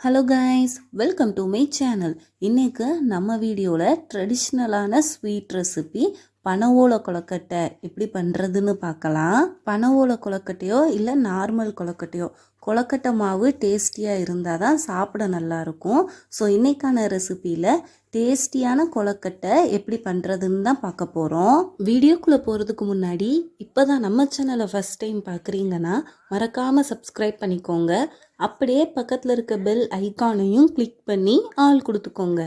Hello guys welcome to my channel இன்னைக்கு நம்ம வீடியோவில் ட்ரெடிஷ்னலான ஸ்வீட் ரெசிபி பனவோல கொலக்கட்டை எப்படி பண்ணுறதுன்னு பார்க்கலாம். பனவோல கொலக்கட்டையோ இல்லை நார்மல் கொலக்கட்டையோ கொலக்கட்டை மாவு டேஸ்டியாக இருந்தால் தான் சாப்பிட நல்லாயிருக்கும் ஸோ இன்றைக்கான ரெசிப்பியில் டேஸ்டியான கொலக்கட்டை எப்படி பண்ணுறதுன்னு தான் பார்க்க போகிறோம் வீடியோக்குள்ளே போகிறதுக்கு முன்னாடி இப்போ தான் நம்ம சேனலை ஃபஸ்ட் டைம் பார்க்குறீங்கன்னா மறக்காமல் சப்ஸ்கிரைப் பண்ணிக்கோங்க. அப்படியே பக்கத்தில் இருக்க பெல் ஐகானையும் கிளிக் பண்ணி ஆள் கொடுத்துக்கோங்க.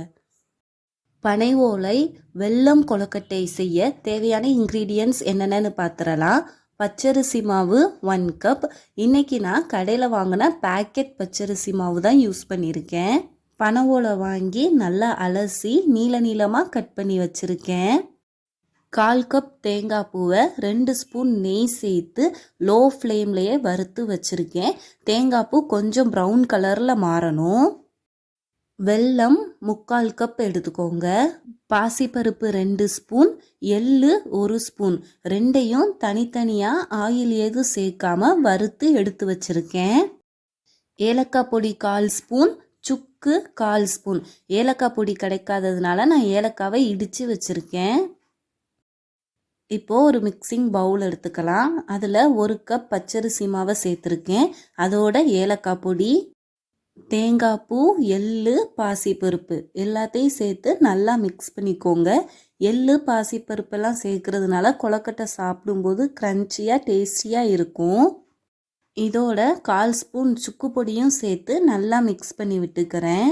பனை ஓலை வெல்லம் கொலக்கட்டை செய்ய தேவையான இன்க்ரீடியன்ட்ஸ் என்னென்னு பார்த்துடலாம் பச்சரிசி மாவு ஒன் கப் இன்றைக்கி நான் கடையில் வாங்கின பேக்கெட் பச்சரிசி மாவு தான் யூஸ் பண்ணியிருக்கேன். பனை ஓலை வாங்கி நல்லா அலசி நீள நீளமாக கட் பண்ணி வச்சுருக்கேன். கால் கப் தேங்காய் பூவை ரெண்டு ஸ்பூன் நெய் சேர்த்து லோ ஃப்ளேம்லேயே வறுத்து வச்சுருக்கேன். தேங்காய் பூ கொஞ்சம் ப்ரௌன் கலரில் மாறணும். வெல்லம் முக்கால் கப் எடுத்துக்கோங்க. பாசிப்பருப்பு ரெண்டு ஸ்பூன் எள்ளு ஒரு ஸ்பூன். ரெண்டையும் தனித்தனியாக ஆயில் எதுவும் சேர்க்காம வறுத்து எடுத்து வச்சுருக்கேன். ஏலக்காய் பொடி கால் ஸ்பூன் சுக்கு கால் ஸ்பூன். ஏலக்காய் பொடி கிடைக்காததுனால நான் ஏலக்காவை இடித்து வச்சுருக்கேன். இப்போது ஒரு மிக்சிங் பவுல் எடுத்துக்கலாம். அதில் ஒரு கப் பச்சரிசி மாவை சேர்த்துருக்கேன். அதோட ஏலக்காய் பொடி தேங்காய் பூ எள்ளு பாசிப்பருப்பு எல்லாத்தையும் சேர்த்து நல்லா மிக்ஸ் பண்ணிக்கோங்க. எள்ளு பாசிப்பருப்பெல்லாம் சேர்க்கறதுனால கொலக்கட்டை சாப்பிடும்போது க்ரன்ச்சியாக டேஸ்டியாக இருக்கும். இதோட கால் ஸ்பூன் சுக்கு பொடியும் சேர்த்து நல்லா மிக்ஸ் பண்ணி விட்டுக்கிறேன்.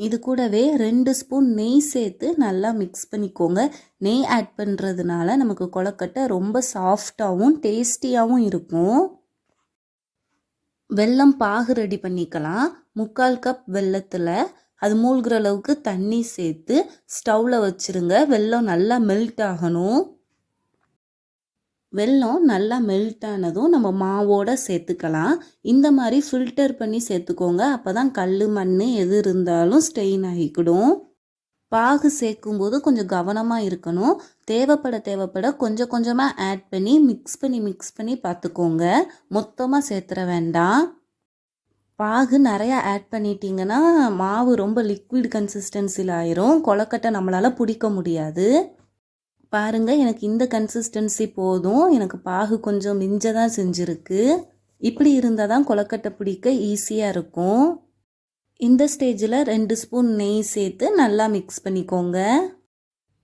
இது கூடவே ரெண்டு ஸ்பூன் நெய் சேர்த்து நல்லா மிக்ஸ் பண்ணிக்கோங்க. நெய் ஆட் பண்ணுறதுனால நமக்கு கொலக்கட்டை ரொம்ப சாஃப்டாகவும் டேஸ்டியாகவும் இருக்கும். வெல்லம் பாகு ரெடி பண்ணிக்கலாம். முக்கால் கப் வெல்லத்தில் அது மூழ்கிற அளவுக்கு தண்ணி சேர்த்து ஸ்டவ்வில் வச்சுருங்க. வெல்லம் நல்லா மெல்ட் ஆகணும். வெல்லம் நல்லா மெல்ட் ஆனதும் நம்ம மாவோட சேர்த்துக்கலாம். இந்த மாதிரி ஃபில்டர் பண்ணி சேர்த்துக்கோங்க. அப்போ தான் கல் மண் எது இருந்தாலும் ஸ்டெயின் ஆகிக்கிடும். பாகு சேர்க்கும்போது கொஞ்சம் கவனமாக இருக்கணும். தேவைப்பட தேவைப்பட கொஞ்சம் கொஞ்சமாக ஆட் பண்ணி மிக்ஸ் பண்ணி மிக்ஸ் பண்ணி பார்த்துக்கோங்க. மொத்தமாக சேர்த்துற வேண்டாம். பாகு நிறையா ஆட் பண்ணிட்டீங்கன்னா மாவு ரொம்ப லிக்விட் கன்சிஸ்டன்சியில் ஆயிரும். கொலக்கட்டை நம்மளால் பிடிக்க முடியாது. பாருங்கள் எனக்கு இந்த கன்சிஸ்டன்சி போதும். எனக்கு பாகு கொஞ்சம் மிஞ்ச தான் செஞ்சுருக்கு. இப்படி இருந்தால் தான் கொலக்கட்டை பிடிக்க ஈஸியாக இருக்கும். இந்த ஸ்டேஜில் ரெண்டு ஸ்பூன் நெய் சேர்த்து நல்லா மிக்ஸ் பண்ணிக்கோங்க.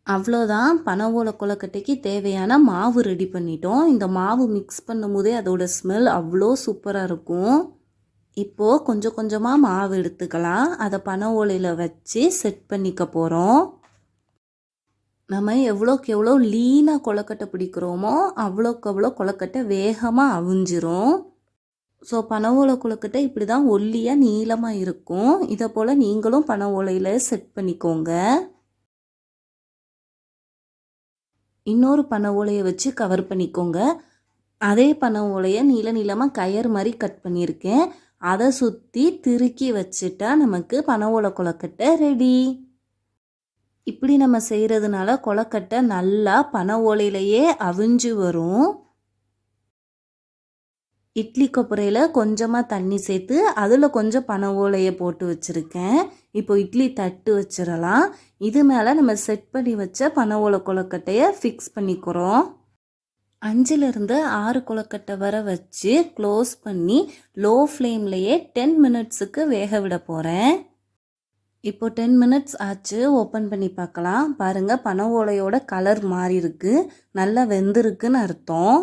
அவ்வளோதான் பனவோல கொலக்கட்டைக்கு தேவையான மாவு ரெடி பண்ணிட்டோம். இந்த மாவு மிக்ஸ் பண்ணும் போதே அதோட ஸ்மெல் அவ்வளோ சூப்பராக இருக்கும். இப்போது கொஞ்சம் கொஞ்சமாக மாவு எடுத்துக்கலாம். அதை பனை ஓலையில் வச்சு செட் பண்ணிக்க போகிறோம் நம்ம எவ்வளோக்கு எவ்வளோ லீனாக கொலக்கட்டை பிடிக்கிறோமோ அவ்வளோக்கு அவ்வளோ கொலக்கட்டை வேகமாக அவிஞ்சிரும். ஸோ பனை ஓலை கொழுக்கட்டை இப்படி தான் ஒல்லியாக நீளமாக இருக்கும். இதை போல் நீங்களும் பனை ஓலையில் செட் பண்ணிக்கோங்க. இன்னொரு பனை ஓலையை வச்சு கவர் பண்ணிக்கோங்க. அதே பனை ஓலையை நீள நீளமாக கயர் மாதிரி கட் பண்ணியிருக்கேன். அதை சுற்றி திருக்கி வச்சுட்டா நமக்கு பனை ஓலை கொலக்கட்டை ரெடி இப்படி நம்ம செய்கிறதுனால கொலக்கட்டை நல்லா பனை ஓலையிலையே அவிஞ்சு வரும். இட்லி கொப்பரையில் கொஞ்சமாக தண்ணி சேர்த்து அதில் கொஞ்சம் பனை ஓலையை போட்டு வச்சுருக்கேன். இப்போ இட்லி தட்டு வச்சிடலாம். இது மேலே நம்ம செட் பண்ணி வச்ச பனை ஓலை கொலக்கட்டையை ஃபிக்ஸ் பண்ணிக்கிறோம். அஞ்சுலேருந்து ஆறு கொலக்கட்டை வர வச்சு க்ளோஸ் பண்ணி லோ ஃப்ளேம்லையே டென் மினிட்ஸுக்கு வேக விட போகிறேன் இப்போ டென் மினிட்ஸ் ஆச்சு. ஓப்பன் பண்ணி பார்க்கலாம். பாருங்கள் பனை ஓலையோட கலர் மாறி இருக்கு நல்லா வெந்திருக்குன்னு அர்த்தம்.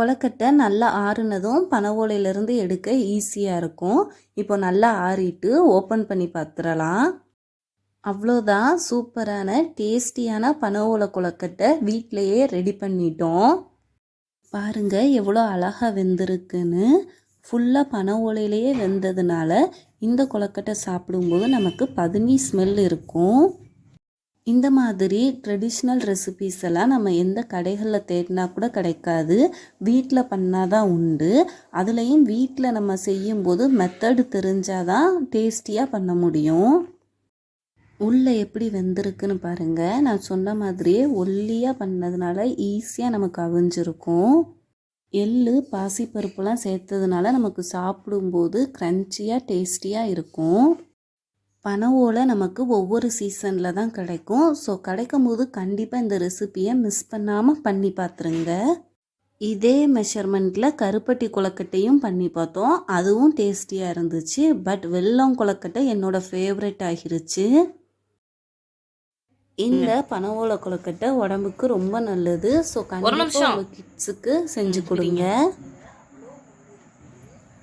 கொலக்கட்டை நல்லா ஆறுனதும் பனவோலையிலேருந்து எடுக்க ஈஸியாக இருக்கும். இப்போ நல்லா ஆறிட்டு ஓப்பன் பண்ணி பார்த்துடலாம் அவ்வளோதான் சூப்பரான டேஸ்டியான பனவோலை ஓலை கொலக்கட்டை வீட்டிலையே ரெடி பண்ணிட்டோம். பாருங்கள் எவ்வளோ அழகாக வெந்திருக்குன்னு. ஃபுல்லாக பனை ஓலையிலேயே வெந்ததுனால இந்த கொலக்கட்டை சாப்பிடும்போது நமக்கு பதுனி ஸ்மெல் இருக்கும். இந்த மாதிரி ட்ரெடிஷ்னல் ரெசிபீஸ் எல்லாம் நம்ம எந்த கடைகளில் தேடினா கூட கிடைக்காது. வீட்டில் பண்ணால் தான் உண்டு. அதுலேயும் வீட்டில் நம்ம செய்யும்போது மெத்தடு தெரிஞ்சால் தான் டேஸ்டியாக பண்ண முடியும். உள்ளே எப்படி வெந்திருக்குன்னு பாருங்கள் நான் சொன்ன மாதிரியே ஒல்லியாக பண்ணதுனால ஈஸியாக நமக்கு அவிஞ்சிருக்கும். எள்ளு பாசிப்பருப்புலாம் சேர்த்ததுனால நமக்கு சாப்பிடும்போது க்ரன்ச்சியாக டேஸ்டியாக இருக்கும். பனை ஓலை நமக்கு ஒவ்வொரு சீசனில் தான் கிடைக்கும். ஸோ கிடைக்கும் போது கண்டிப்பாக இந்த ரெசிபியை மிஸ் பண்ணாமல் பண்ணி பார்த்துருங்க இதே மெஷர்மெண்ட்டில் கருப்பட்டி கொலக்கட்டையும் பண்ணி பார்த்தோம். அதுவும் டேஸ்டியாக இருந்துச்சு. பட் வெல்லம் கொலக்கட்டை என்னோட ஃபேவரட் ஆகிருச்சு. இந்த பனவோல கொலக்கட்டை உடம்புக்கு ரொம்ப நல்லது. ஸோ கண்டிப்பாக கிட்ஸுக்கு செஞ்சு கொடுங்க.